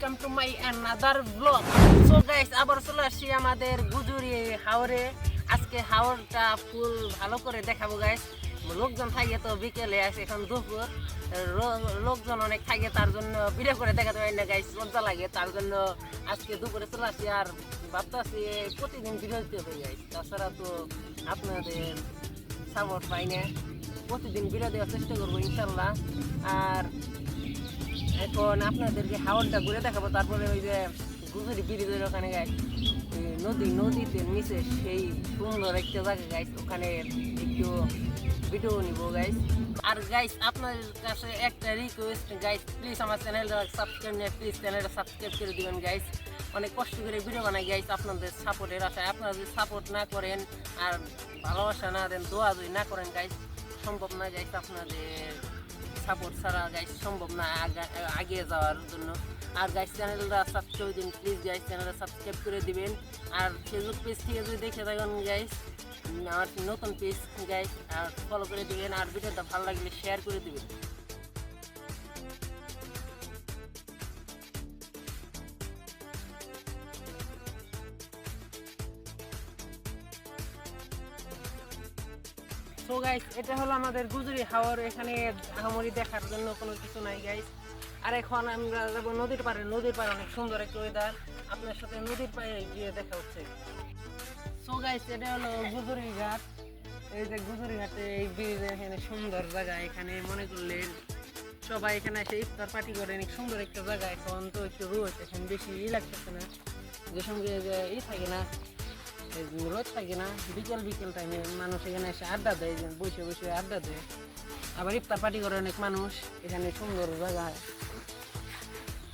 Welcome to my another blog so guys আবার চলে আসছি আমাদের গুজুরি হাওরে। আজকে হাওরটা ফুল ভালো করে দেখাবো গাইস লোকজন থাকে তো বিকেলে আসে এখন দুপুর। লোকজন অনেক থাকে, তার জন্য ভিডিও করে দেখাতে পারি না গাইস লজ্জা লাগে। তার জন্য আজকে দুপুরে চলে আসছি আর ভাবতেছি প্রতিদিন ভিডিও দিতে হবে গাইস তাছাড়া তো আপনাদের সাপোর্ট পাই না। প্রতিদিন ভিডিও দেওয়ার চেষ্টা করব, ইনশাল্লাহ। আর এখন আপনাদেরকে হাওড়টা ঘুরে দেখাবো। তারপরে ওই যে গুজরি ব্রিজের ওখানে গাইস নদী, নদীতে নিচে সেই সুন্দর একটা জায়গা গাইস, ওখানে একটু ভিডিও নিব গাইস। আর গাইস আপনাদের কাছে একটা রিকোয়েস্ট গাইস প্লিজ আমার চ্যানেলটা সাবস্ক্রাইব নিয়ে প্লিজ চ্যানেলটা সাবস্ক্রাইব করে দিবেন গাইস। অনেক কষ্ট করে ভিডিও বানাই গাইস, আপনাদের সাপোর্টের আশায়। আপনারা যদি সাপোর্ট না করেন আর ভালোবাসা না দেন, দোয়া যদি না করেন গাইস, সম্ভব না গাইস আপনাদের সাপোর্ট ছাড়া গাইস সম্ভব না আগে এগিয়ে যাওয়ার জন্য। আর গাইস চ্যানেলটা সাবস্ক্রাইব দিন প্লিজ গাইস চ্যানেলটা সাবস্ক্রাইব করে দিবেন। আর ফেসবুক পেজ থেকে যদি দেখে থাকেন গাইস আমার নতুন পেজ গাইস আর ফলো করে দিবেন। আর ভিডিওটা ভালো লাগলে শেয়ার করে দিবেন। গাইস এটা হলো আমাদের গুজরি হাওর এখানে আহামরি দেখার জন্য কোনো কিছু নাই গাইস আর এখন আমরা যাব নদীর পাড়ে। নদীর পাড়ে অনেক সুন্দর একটা ওয়েদার আপনার সাথে নদীর পাড়ে গিয়ে দেখা হচ্ছে। সো গাইস এটা হলো গুজরি ঘাট। এই যে গুজরি ঘাটে এই ব্রিজ এখানে সুন্দর জায়গা। এখানে মনে করলে সবাই এখানে এসে ইফতার পার্টি করে। অনেক সুন্দর একটা জায়গা। এখন তো একটু রোদ, এখন বেশি ই লাগতেছে না। যে সঙ্গে ই থাকে না রোদ থাকে না, বিকেল বিকেল টাইমে মানুষ এখানে এসে আড্ডা দেয় বসে বসে আড্ডা দেয়। আবার ইফতার পার্টি করে অনেক মানুষ, এখানে সুন্দর জায়গা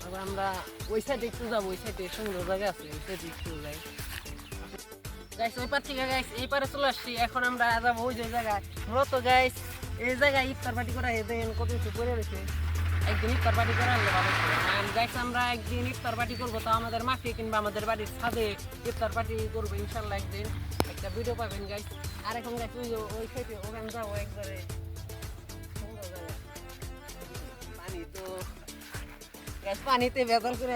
আবার আমরা ওই সাইডে একটু যাব, ওই সাইডে সুন্দর জায়গা আছে, ওই সাইডে একটু যাই। গাইস ওই পার থেকে গাইস এই পারে চলে আসছি। এখন আমরা যাব ওই যে জায়গায়। মূলত গাইস এই জায়গায় ইফতার পার্টি করা দেখেন কত কিছু করে রয়েছে। একদিন ইফতার করা হলে ভালো গাইস আমরা একদিন ইফতার পার্টি করব, তো আমাদের মাঠে কিংবা আমাদের বাড়ির ছাদে ইফতার পার্টি করব ইনশাল্লাহ একদিন। একটা ভিডিও পাবেন গাইস আর এখন গাইস ওই ওই সাইডে, ওখানে যাব একবারে। পানি তো গ্যাস পানিতে বেদল করে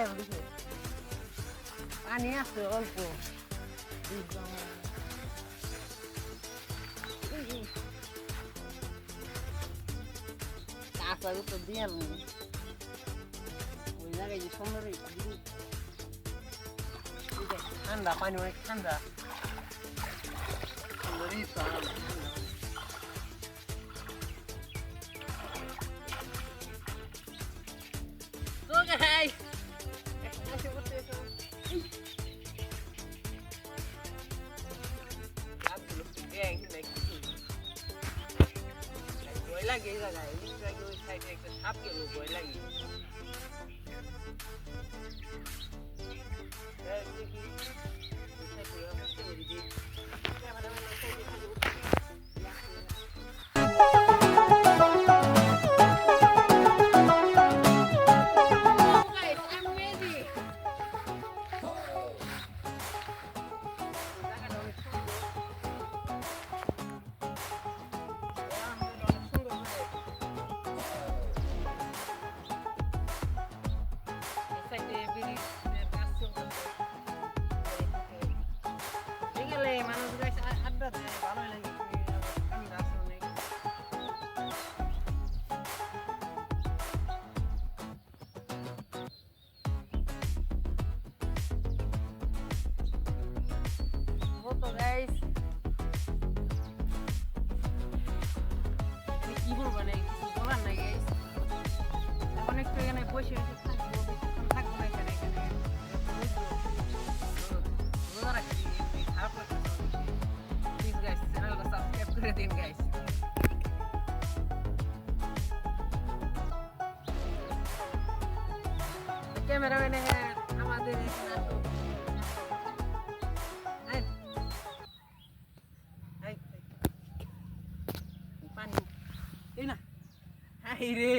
পানি আছে অল্প। কাঁচা তো দিয়ে ওই জায়গায় যে সুন্দর এই জিনিস। এই যে ঠান্ডা পানি অনেক ঠান্ডা সুন্দরই লাগে এই জায়গায় এই জায়গায় ওই সাইডে একটা সাপ গেল ভয় লাগে। বিকেলে মানুষ আড্ডা দেয়, ভালোই লাগে। কি বলব না কিছু বলার নাই এখন একটু এখানে বসে করে দিন গাইস ক্যামেরাম্যান আমাদের এখানে আসো এই, এই, এই। পানি এই না হাই রে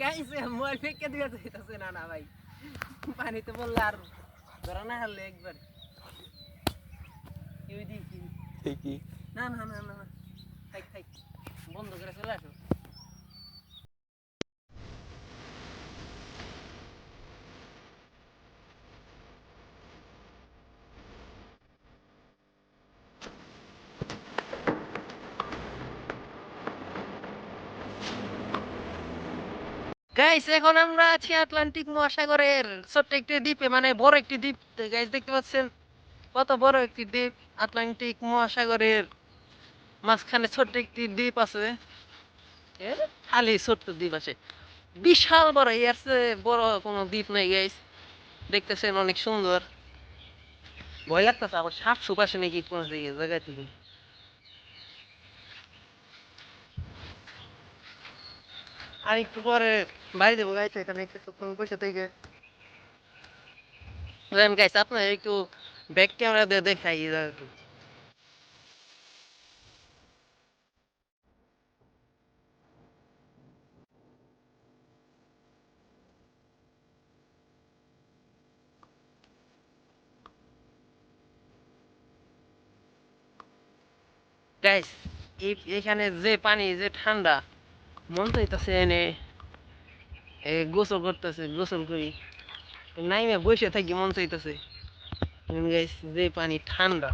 গাইছে মোবাইল ফেকে দিয়ে যাইতেছে না না ভাই পানিতে বললে আর ধরা না হারলে একবার কেউ দিয়েছি ঠিকই না না না না না থাক থাক বন্ধ করে চলে আসো। গাইস এখন আমরা আছি আটলান্টিক মহাসাগরের ছোট্ট একটি দ্বীপে মানে বড় একটি দ্বীপ। গাইস দেখতে পাচ্ছেন? কত বড় একটি দ্বীপ আটলান্টিক মহাসাগরের। মাঝখানে ছোট্ট একটি দ্বীপ আছে। খালি ছোট্ট দ্বীপ আছে। বিশাল বড় এর চেয়ে বড় কোনো দ্বীপ নেই গাইস দেখতেছেন অনেক সুন্দর। ভয় লাগতেছে আবার সাপ সুপ আসে নাকি কোনো দিকে? জায়গা থেকে আর একটু পরে বাড়ি দেবো গাইছে এখানে একটু বসে থেকে। গাইস আপনার একটু ব্যাক ক্যামেরা দিয়ে দেখাই এই এখানে যে পানি, যে ঠান্ডা, মন চাইতেছে এনে গোসল করতেছে, গোসল করি। নাইমে বসে থাকি, মন চাইতেছে। গাইস যে পানি ঠান্ডা।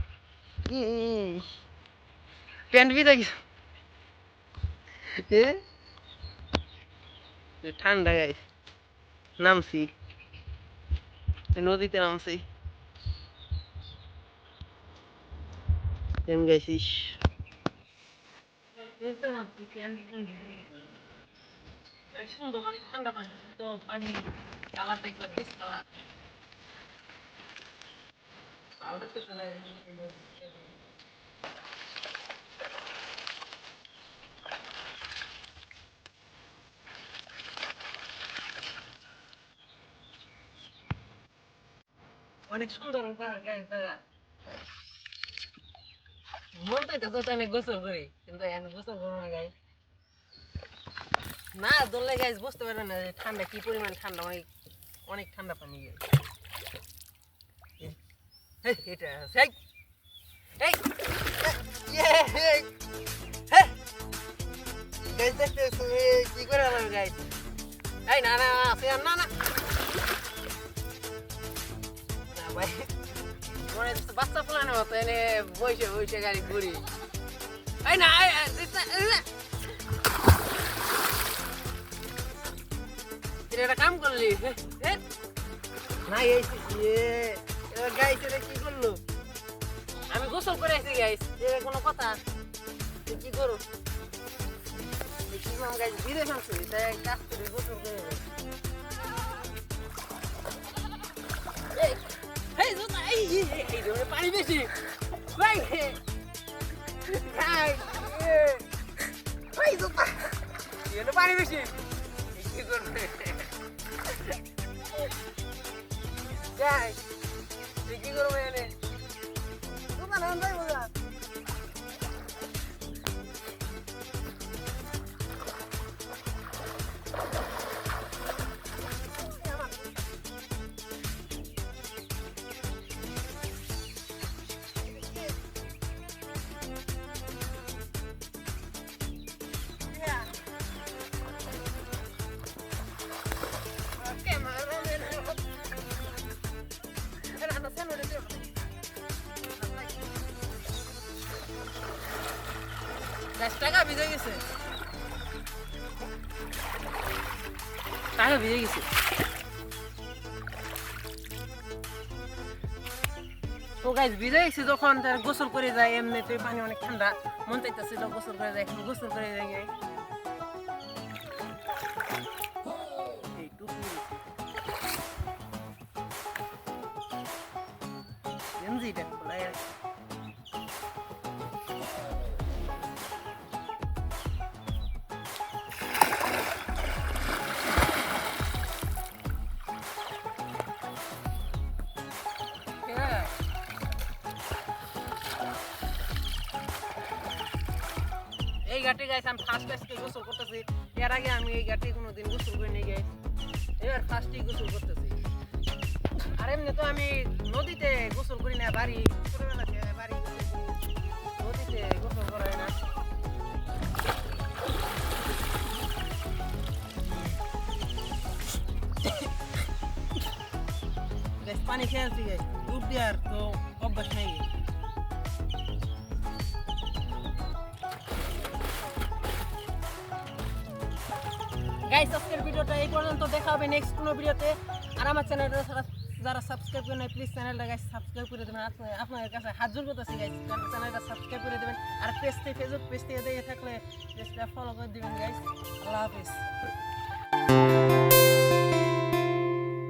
প্যান্ট ভিজে গেছে। ঠান্ডা গাইস নামছি। নদীতে নামছি। 그래도 한다고 또 많이 나갔다 이거 했어. 아무것도 전화해 주시고 원래 처음 들은 거야, 그러니까 মন তো আমি গোসল করি, কিন্তু আমি গোসল করব না গাই। না দোলে গাইজ বুঝতে পারে না ঠান্ডা, কি পরিমাণ ঠান্ডা, অনেক অনেক ঠান্ডা পানি এটা কি করে গাইজ এই, না না না ভাই বাচ্চা পোলানোর মতো এনে বসে বসে গাড়ি ঘুরি এই না একটা কাম করলি। না এই এটা কি করল? আমি গোসল করে আসি গাইস এটা কোনো কথা? তুই কি করো? কি মাম গাইস ধীরে ফেলছি তাই কাজ করে গোসল করে। এই, জন্য পানি বেশি ভাই ভাই জন্য পানি বেশি কি করবে যাই কি করব এনে না যাই বোঝা টাকা ভিজে গেছে। টাকা ভিজে গেছে। তো গাইজ ভিজে গেছে যখন তার গোসল করে যায় এমনিতে পানি অনেক ঠান্ডা। মন চাইতেছিল গোসল করে যায় গোসল করে যায় এই ঘাটে গাইছে, আমি ফার্স্ট আজকে গোসল করতেছি। এর আগে আমি এই ঘাটে কোনোদিন গোসল করি নিয়ে গাই এবার ফার্স্টই গোসল করতেছি। আর এমনি তো আমি নদীতে গোসল করি না, বাড়ি, ছোটবেলা থেকে বাড়ি নদীতে গোসল করা না। পানি খেয়ে আসছি গাইস দুধ দেওয়ার তো অভ্যাস নাই গাইস আজকের ভিডিওটা এই পর্যন্ত। দেখা হবে নেক্সট কোনো ভিডিওতে। আর আমার চ্যানেলটা যারা সাবস্ক্রাইব করে নাই প্লিজ চ্যানেলটা গাইস সাবস্ক্রাইব করে দেবেন। আপনাদের কাছে হাত জোর করতেছি গাইস চ্যানেলটা সাবস্ক্রাইব করে দেবেন। আর পেজ থেকে ফেসবুক পেজ দেখে থাকলে পেজটা ফলো করে দেবেন গাইস আল্লাহ হাফিজ।